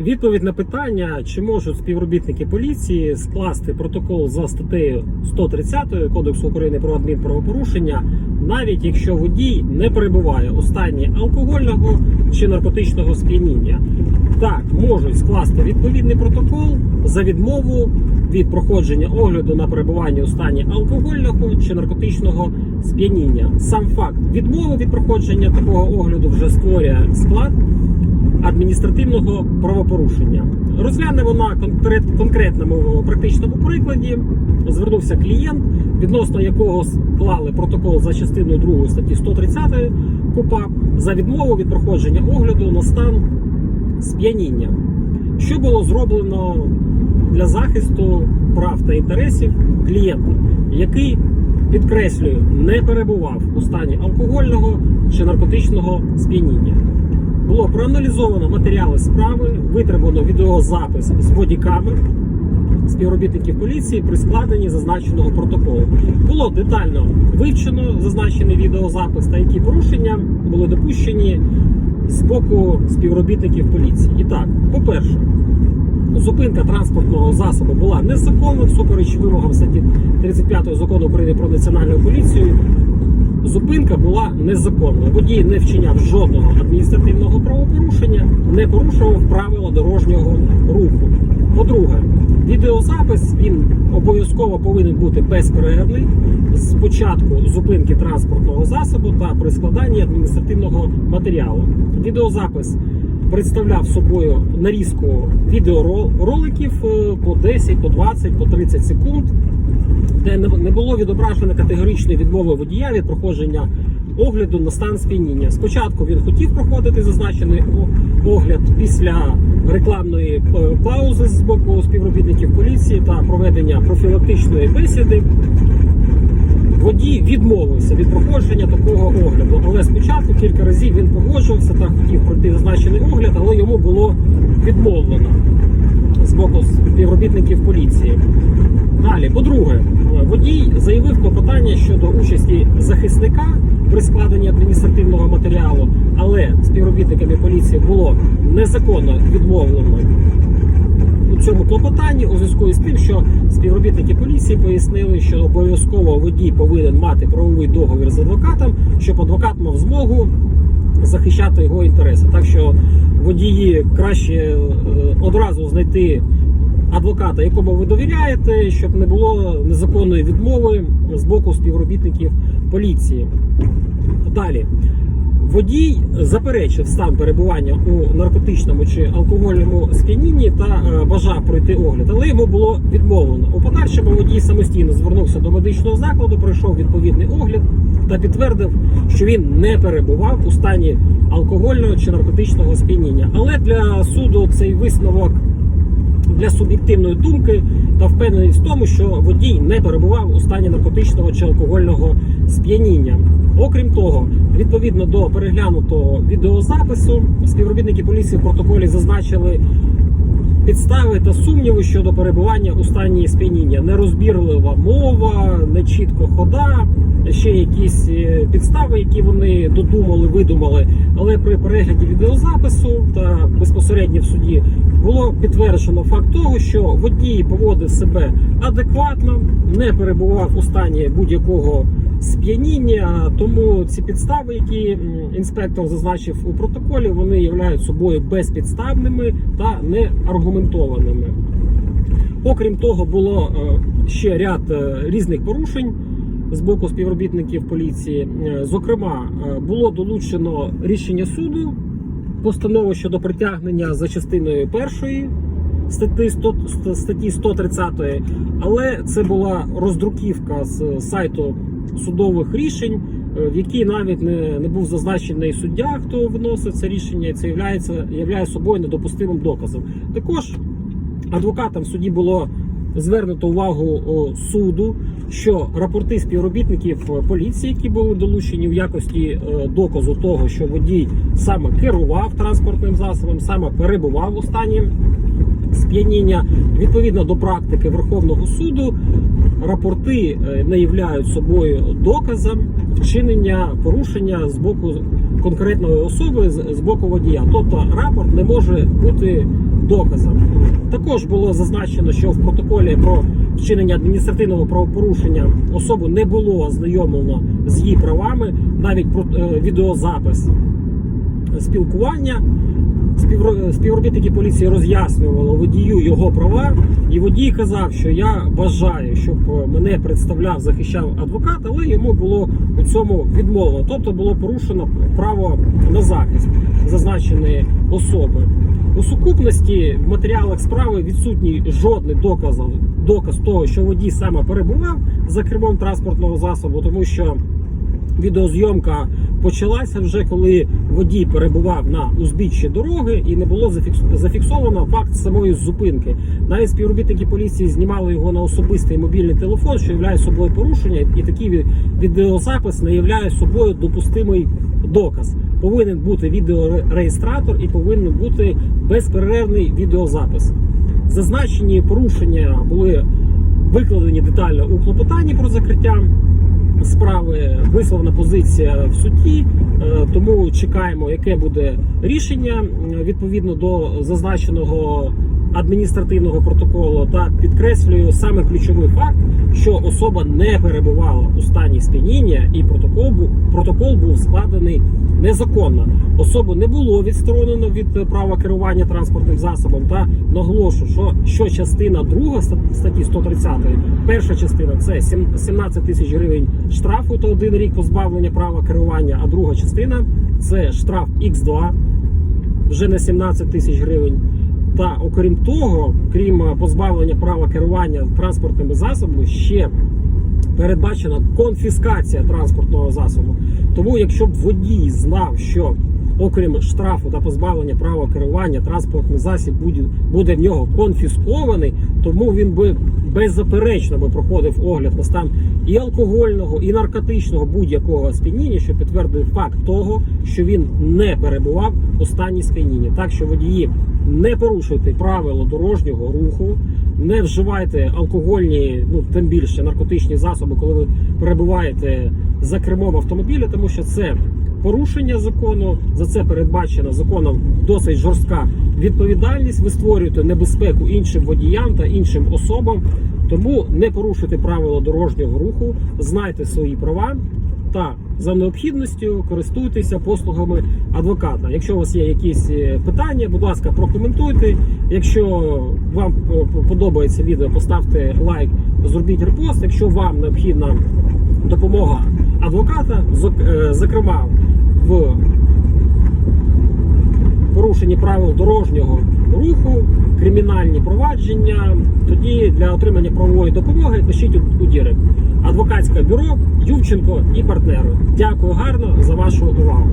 Відповідь на питання, чи можуть співробітники поліції скласти протокол за статтею 130 Кодексу України про адмінправопорушення, навіть якщо водій не перебуває у стані алкогольного чи наркотичного сп'яніння. Так, можуть скласти відповідний протокол за відмову від проходження огляду на перебування у стані алкогольного чи наркотичного сп'яніння. Сам факт відмови від проходження такого огляду вже створює склад адміністративного правопорушення. Розглянемо на конкрет- конкретному практичному прикладі. Звернувся клієнт, відносно якого склали протокол за частиною 2 статті 130 КУПАП за відмову від проходження огляду на стан сп'яніння. Що було зроблено для захисту прав та інтересів клієнта, який підкреслюю, не перебував у стані алкогольного чи наркотичного сп'яніння. Було проаналізовано матеріали справи, витребувано відеозапис з бодікамер співробітників поліції при складенні зазначеного протоколу. Було детально вивчено зазначений відеозапис та які порушення були допущені з боку співробітників поліції. І так, по-перше, зупинка транспортного засобу була незаконна всупереч вимогам статті 35 закону України про національну поліцію. Зупинка була незаконною. Водій не вчиняв жодного адміністративного правопорушення, не порушував правила дорожнього руху. По-друге, відеозапис він обов'язково повинен бути безперервний з початку зупинки транспортного засобу та при складанні адміністративного матеріалу. Відеозапис представляв собою нарізку відеороликів е, по 10, по 20, по 30 секунд де не не було відображено категоричної відмови водія від проходження огляду на стан сп'яніння. Спочатку він хотів проходити зазначений огляд після рекламної е, паузи з боку співробітників поліції та проведення профілактичної бесіди. Водій відмовився від проходження такого огляду, але спочатку кілька разів він погоджувався та хотів пройти зазначений огляд, але йому було відмовлено з боку співробітників поліції. Далі, по-друге, водій заявив клопотання щодо участі захисника при складенні адміністративного матеріалу, але співробітниками поліції було незаконно відмовлено у цьому клопотанні у зв'язку з тим, що співробітники поліції пояснили, що обов'язково водій повинен мати правовий договір з адвокатом, щоб адвокат мав змогу захищати його інтереси. Так що водії краще е, одразу знайти адвоката, якому ви довіряєте, щоб не було незаконної відмови з боку співробітників поліції. Далі. Водій заперечив стан перебування у наркотичному чи алкогольному сп'янінні та е, бажав пройти огляд, але йому було відмовлено. У подальшому водій самостійно звернувся до медичного закладу, пройшов відповідний огляд та підтвердив, що він не перебував у стані алкогольного чи наркотичного сп'яніння. Але для суду цей висновок для суб'єктивної думки та впевненість в тому, що водій не перебував у стані наркотичного чи алкогольного сп'яніння. Окрім того, відповідно до переглянутого відеозапису, співробітники поліції в протоколі зазначили підстави та сумніви щодо перебування у стані сп'яніння. Нерозбірлива мова, нечітко хода, ще якісь е, підстави, які вони додумали, видумали. Але при перегляді відеозапису та безпосередньо в суді було підтверджено факт того, що водій поводив себе адекватно, не перебував у стані будь-якого сп'яніння. Тому ці підстави, які інспектор зазначив у протоколі, вони являють собою безпідставними та неаргументованими. Окрім того, було е, ще ряд е, різних порушень з боку співробітників поліції. Е, Зокрема, було долучено рішення суду, постанову щодо притягнення за частиною першої статті 100 статті 130, але це була роздруківка з сайту судових рішень, е, в якій навіть не, не був зазначений суддя, хто вносив це рішення, і це являється, являє собою недопустимим доказом. Також адвокатам в суді було звернуто увагу суду, що рапорти співробітників е, поліції, які були долучені в якості е, доказу того, що водій саме керував транспортним засобом, саме перебував у стані сп'яніння, відповідно до практики Верховного суду, рапорти не являють собою доказом вчинення порушення з боку конкретної особи з боку водія. Тобто рапорт не може бути доказам. Також було зазначено, що в протоколі про вчинення адміністративного правопорушення особу не було ознайомлено з її правами, навіть е, відеозапис спілкування. Співро- Співробітники поліції роз'яснювали водію його права, і водій казав, що я бажаю, щоб мене представляв, захищав адвокат, але йому було у цьому відмовлено. Тобто було порушено право на захист зазначеної особи. У сукупності в матеріалах справи відсутній жодний доказ, доказ того, що водій саме перебував за кермом транспортного засобу, тому що відеозйомка почалася вже коли водій перебував на узбіччі дороги і не було зафікс- зафіксовано факт самої зупинки. Навіть співробітники поліції знімали його на особистий мобільний телефон, що являє собою порушення, і такий відеозапис не являє собою допустимий доказ. Повинен бути відеореєстратор і повинен бути безперервний відеозапис. Зазначені порушення були викладені детально у клопотанні про закриття справи висловлена позиція в суді, е, тому чекаємо, яке буде рішення. Е, відповідно до зазначеного адміністративного протоколу. Та підкреслюю саме ключовий факт, що особа не перебувала у стані сп'яніння, і протокол був протокол був складений незаконно. Особу не було відсторонено від права керування транспортним засобом. Та наголошую, що, що частина 2 статті 130, перша частина це 17 тисяч гривень штрафу та один рік позбавлення права керування. А друга частина це штраф Х2 вже на 17 тисяч гривень. Та окрім того, крім е, позбавлення права керування транспортними засобами, ще передбачена конфіскація транспортного засобу. Тому, якщо б водій знав, що окрім штрафу та позбавлення права керування, транспортний засіб буде, буде в нього конфіскований, тому він би беззаперечно би проходив огляд на стан і алкогольного, і наркотичного будь-якого сп'яніння, що підтвердує факт того, що він не перебував у стані сп'яніння. Так що водії не порушуйте правила дорожнього руху, не вживайте алкогольні, ну тим більше наркотичні засоби, коли ви перебуваєте за кермом автомобіля, тому що це порушення закону. За це передбачена законом досить жорстка відповідальність. Ви створюєте небезпеку іншим водіям та іншим особам. Тому не порушуйте правила дорожнього руху, знайте свої права та за необхідністю користуйтеся послугами адвоката. Якщо у вас є якісь е, питання, будь ласка, прокоментуйте. Якщо вам е, подобається відео, поставте лайк, зробіть репост. Якщо вам необхідна допомога адвоката, е, зокрема в порушенні правил дорожнього руху, кримінальні провадження, тоді для отримання правової допомоги пишіть у, Дірек. Адвокатське бюро Ювченко і партнери. Дякую гарно за вашу увагу.